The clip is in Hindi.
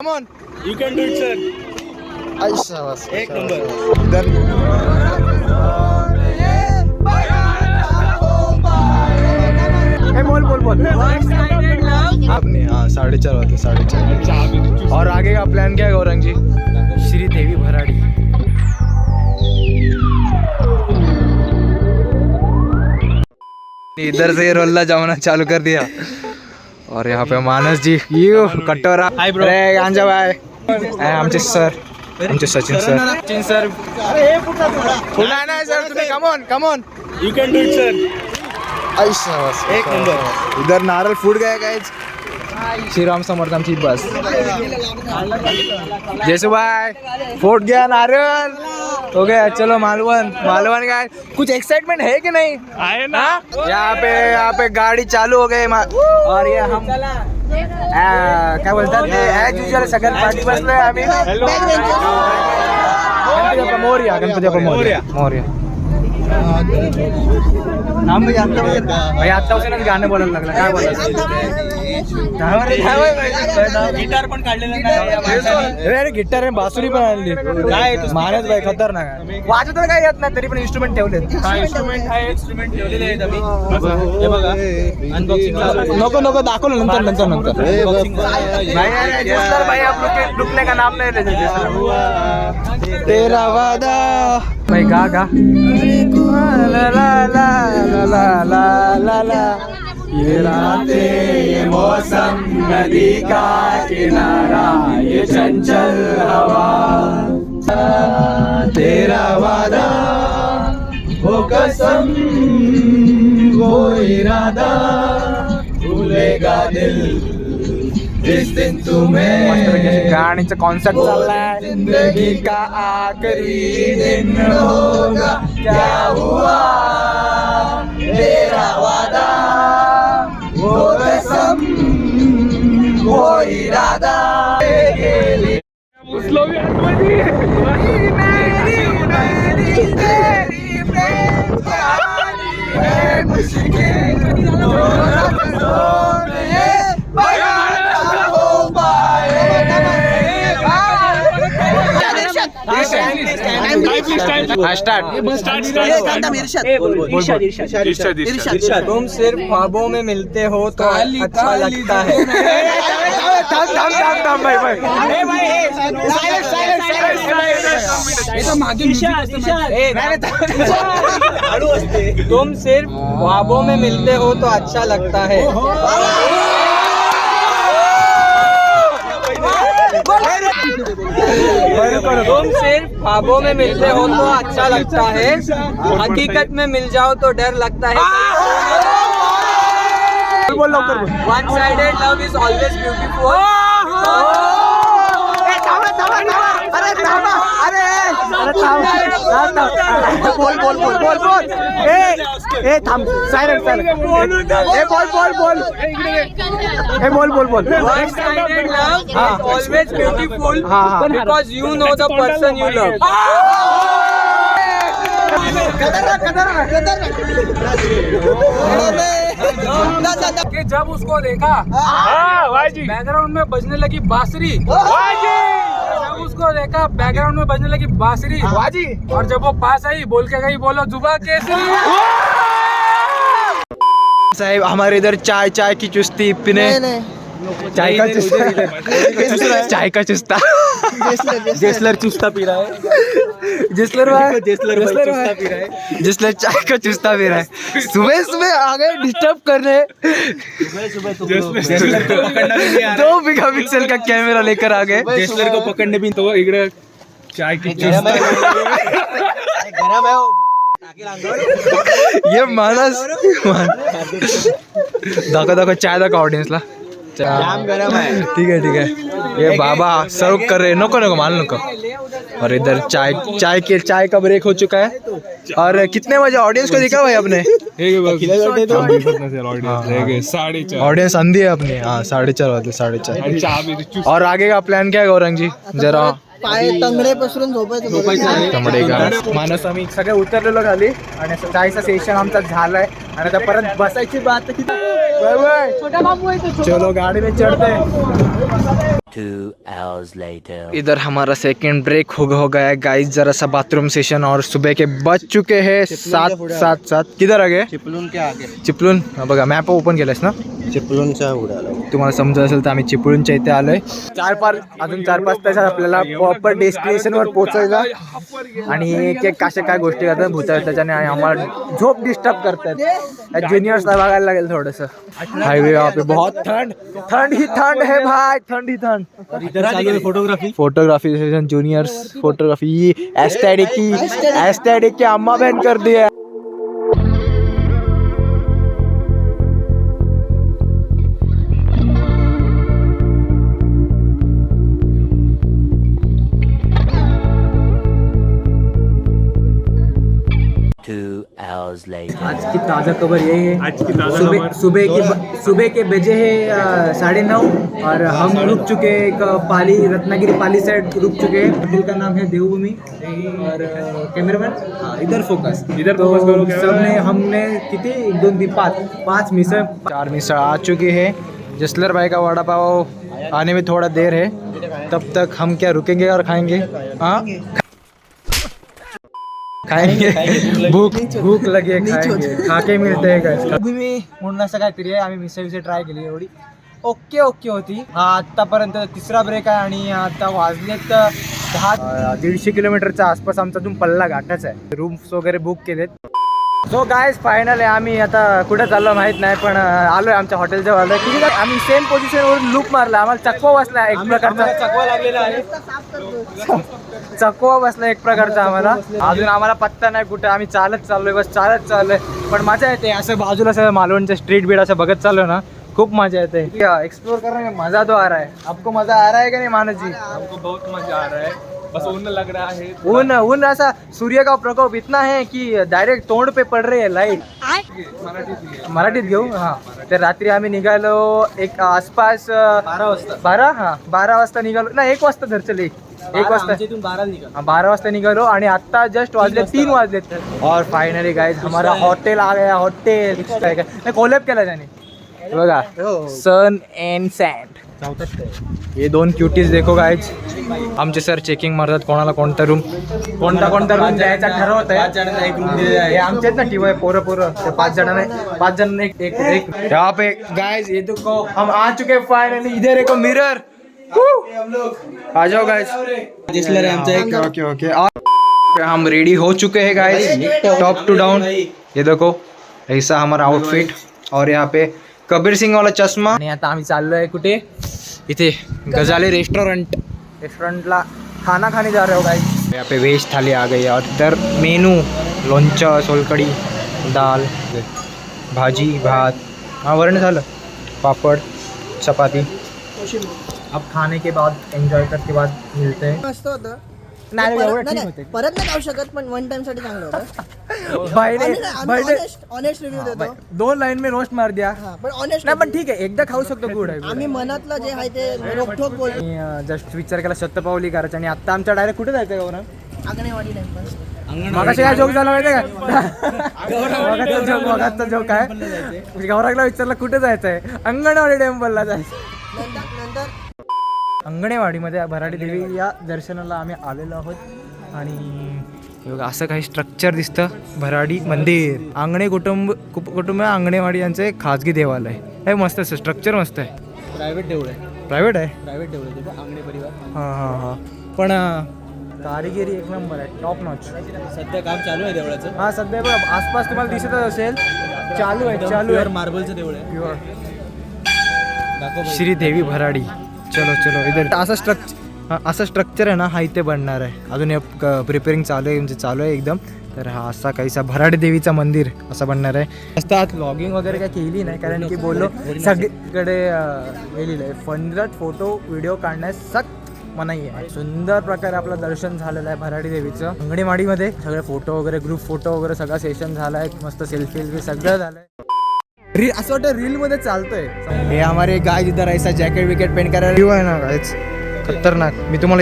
Come on. You can do it, sir. ऐसा बस एक नंबर. इधर ए, बोल बोल बोल। अपने हाँ साढ़े चार होते साढ़े चार। और आगे का प्लान क्या है गौरंग जी? श्री देवी भराड़ी। इधर से ये रोल्ला जमाना चालू कर दिया। और यहाँ पे मानस जी यू कटोरा। Bro. अरे गांजा भाई। अरे आमचे सर। आमचे सचिन सर। सचिन सर। पुन्हा नाही सर तुम्ही come on come on You can do it, sir. ऐसा बस एक नंबर. इधर नारळ फूट गया काय श्रीराम समर्थ आमची बस। जयसू भाई फूट गया नारियल हो गया चलो मालवन। मालवन का कुछ एक्साइटमेंट है कि नहीं? आए ना। हाँ? यहाँ पे यहाँ पे गाड़ी चालू हो गए मा- और ये हम क्या काय बोलतात ते ॲज युजल सगळ्यात पाठी बसलोय आम्ही गणपती बाप्पा गणपति बाप्पा मोरया। नाम आता म्हणजे आतापासूनच गाणं बोलायला लागलं. काय गिटार पण काढलेलं नाही. अरे गिटार आणि बासुरी पण आणली. काय महाराज बाई खतरनाक वाजत तर काय येत नाही तरी पण इन्स्ट्रुमेंट ठेवले इन्स्ट्रुमेंट आहे? इन्स्ट्रुमेंट ठेवलेले आहेत आम्ही. बघा. अनबॉक्सिंग नको नको दाखवलं नंतर नंतर नंतर. भाई आप रुकने का नाम नाही तेरा वादा. भाई गा गा. ये रातें ये मौसम नदी का किनारा ये चंचल हवा तेरा वादा वो कसम वो इरादा भूलेगा दिल जिस दिन तुम्हें गाण्याचा कॉन्सर्ट चाललाय. जिंदगी का आखरी दिन होगा क्या हुआ? तुम सिर्फ़ ख्वाबों में मिलते हो तो अच्छा लगता है तुम सिर्फ़ ख्वाबों में मिलते हो तो अच्छा लगता है तुम सिर्फ़ ख्वाबों में मिलते हो तो अच्छा लगता है। हकीकत में मिल जाओ तो डर लगता है। One sided love is always beautiful अरे बोल बोल बोल बोल बोल ए ए ए बोल बोल बोल ए बोल बोल बोल love always because you know the person you love कि जब उसको देखा हाँ, हाँ, हाँ। बैकग्राउंड में बजने लगी बासुरी। उसको देखा बैकग्राउंड में बजने लगी बांसुरी। बाजी। और जब वो पास आई बोल के गई बोलो जुबा कैसे साहब हमारे इधर चाय चाय की चुस्ती पीने। चाय का चुस्ता। चाय का चुस्ता। जेसलर चुस्ता पी रहा है। जिसलर भाई। जेसलर भाई चुस्ता पी रहा है। जिसलर चाय का चुस्ता पी रहा है। सुबह सुबह आ गए डिस्टर्ब कर रहे जेसलर को भी दो मेगा पिक्सल का कैमरा लेकर आ गए। जेसलर को पकडणे भी तो इकडे चाय की चुस्ता ये मानस दाखव दाखव चाय दाखव ऑडियन्सला ठीक है ठीक है ये बाबा सर्व कर रहे हैं नको नको मान नको. और इधर चाय चाय के चाय का ब्रेक हो चुका है? और कितने बजे ऑडियंस को दिखा भाई अपने ऑडियंस अंधी है अपनी। हाँ साढ़े चार वाजले साढ़े चार। और आगे का प्लॅन काय गौरंग जी? जरा। पाय तंगडे पसरून झोपायचं तांबडे का। मानस आम्ही सगळे उतरलेलो खाली आणि असं चायचा सेशन आमचा झालाय. आणि आता परत बसायची बात किती चलो गाडी में चढते Two hours later. इधर हमारा सेकंड ब्रेक हो हो गया है। गाइस जरा सा बाथरूम सेशन और सुबह के बज चुके हैं। सात सात सात। किधर आ गए? चिपळून के आगे। चिपळून हा बघा मॅप ओपन केलंस ना? चिपळूणच्या उडाला तुम्हाला समजत असेल तर आम्ही चिपळूणच्या इथे आलोय. चार पाच अजून चार पाच तासात आपल्याला प्रॉपर डेस्टिनेशनवर पोहोचायचं आणि एक एक कशा काय गोष्टी करतात भूता त्याच्याने आणि आम्हाला झोप डिस्टर्ब करतात. ज्युनियर्सला बघायला लागेल थोडस. हायवे बहुत थंड थंड ही थंड है भाई थंड ही थंड. इधर चालू आहे photography photography session juniors photography aesthetic की एस्थेटिक की अम्मा बहन कर दिया hours later. आज की ताज़ा खबर यही है। आज की ताज़ा सुबह सुबह की सुबह के बजे है साढ़े नौ और हम रुक चुके हैं एक पाली रत्नागिरी पाली साइड रुक चुके हैं। होटल का नाम है देवभूमि। और कैमरामैन? इधर फोकस इधर तो सबने हमने किती एक दोन तीन पाच। पाच मिसळ चार मिसळ आ चुके हैं। जसलर भाई का वड़ा पाव आने में थोड़ा देर है। तब तक हम क्या रुकेंगे और खाएँगे? हाँ? खाएंगे भूक भूक लगी खाएंगे खाके मिळते म्हणून असं काहीतरी आहे? आम्ही मिसळ विसळ ट्राय केली एवढी. ओके ओके होती. हा आतापर्यंत तिसरा ब्रेक आहे आणि आता वाजलेत दहा दीडशे किलोमीटरच्या आसपास आमचा अजून पल्ला गाठाचा आहे. रूम्स वगैरे बुक केलेत. सो गायज फायनल आहे आम्ही आता कुठे चाललो माहीत नाही पण आलोय आमच्या हॉटेलच्या किती आम्ही सेम पोझिशनवरून लूप मारला. आम्हाला चकवा बसला एक प्रकारचा. चकवा लागलेला आहे. चकवा बसला एक प्रकारचा आम्हाला. अजून आम्हाला पत्ता नाही कुठे. आम्ही चालत चाललोय बस चालत चाललोय. पण मजा येते. असं बाजूला असं मालवणचं स्ट्रीट बीट असं बघत चाललो ना खूप मजा येते. एक्सप्लोर करने में मजा तो आ रहा है. आपको मजा आ रहा है का नहीं मानस जी हमको बहुत मजा आ रहा है. बस ऊन लग रहा है। ऊन ऊन ऐसा सूर्य का प्रकोप इतना है कि डायरेक्ट तोंड पे पड रही है लाइट मराठीत घेऊ हा तर रात्री आम्ही निघालो एक आसपास बारा वाजता। बारा? हा बारा वाजता निघालो. नाही एक वाजता धरचल एक. एक वाजता. इथून बारा हाँ, वाजता निकलो आणि आता जस्ट वाजले तीन वाजले. और फाइनली गाइस हमारा हॉटेल आ गया हॉटेल नाही कोलॅप केला त्याने. बघा. सन अँड सँड हे दोन क्युटीज देखो गाईज आमचे सर चेकिंग मारतात कोणाला कोणता रूम कोणता कोणता रूम द्यायचा ठरवत एक रूम दिलेला हे आहे आमचेच ना पोरं पोरं. पाच जणांना पाच जणांना एक एक एक यहाँ पे गाइस ये देखो. हम आ चुके फाइनली इधर देखो मिरर आ जाओ गाइस एक. ओके ओके ओके हम रेडी हो चुके हैं गाइस टॉप टू डाउन ये देखो ऐसा हमारा आउटफिट और यहाँ पे कबीर सिंग वाला चष्मा आणि आता आम्ही चाललोय कुठे? इथे गजाले रेस्टोरेंट. रेस्टोरेंटला खाना खाने जा रहे हो गाइस यहाँ पे वेज थाली आ गई और इधर मेनू, लोणचं सोलकडी दाल, भाजी, भात. हाँ वरण झालं पापड़, चपाती. अब खाने के बाद एंजॉय करके बाद मिलते हैं. परत- एवढं नाही, ठीक नाही, होते. परत नाही खाऊ शकत पण वन टाइमसाठी चांगलं होतं ऑनेस्ट रिव्ह्यू देतो दोन लाईन में रोस्ट मार दिया हा पण ऑनेस्ट नाही पण ठीक आहे एकदा खाऊ शकतो गुड आहे आम्ही मनातलं जे आहे ते रोखोक बोल जस्ट विचार केला शतपावली करायचं आणि आता आमच्या डायरेक्ट कुठे जायचं गौरव आगणेवाडी टाइमपास मगाशी काय जोक झाला माहितीये का जोक मगाचा जोक आहे गौरागला विचारला कुठे जायचं आहे अंगणवाडी टेम्पलला जायचं अंगणेवाडीमध्ये भराडी देवी या दर्शनाला आम्ही आलेलो आहोत. आणि बघा असं काही स्ट्रक्चर दिसतं. भराडी मंदिर. आंगणे कुटुंब कुटुंब आंगणेवाडी यांचं एक खाजगी देवालय हे मस्त असतं. स्ट्रक्चर मस्त आहे. प्रायव्हेट देऊळ आहे. प्रायव्हेट आहे? प्रायव्हेट देऊळ आहे आंगणे परिवार. हां हां हां. पण कारिगिरी एक नंबर आहे. टॉप नॉच सध्या काम चालू आहे देवळाचं. हा सध्या बघा आसपास तुम्हाला दिसतच असेल चालू आहे चालू आहे. मार्बलचं देऊळ आहे. श्री देवी भराडी. चलो चलो इधर। असं स्ट्रक्चर असं स्ट्रक्चर आहे ना हा इथे बनणार आहे. अजून प्रिपेअरिंग चालू आहे म्हणजे चालू आहे एकदम. तर हा असा काहीसा भराडी देवीचा मंदिर असं बनणार आहे. जास्त आत लॉगिंग वगैरे काय केली नाही कारण की बोललो सगळीकडे गेलेलं आहे. फंडत फोटो व्हिडिओ काढण्यास सक्त मनाई आहे. सुंदर प्रकारे आपलं दर्शन झालेलं आहे भराडी देवीचं. अंगणेवाडीमध्ये सगळे फोटो वगैरे ग्रुप फोटो वगैरे सगळं सेशन झालं आहे मस्त सेल्फी सगळं सगळं झालंय. रील असं वाटतं रील मध्ये चालतोय. हे हमारे गाय इधर ऐसा जॅकेट विकेट पेंट करायला आहे ना गायच खतरनाक. मी तुम्हाला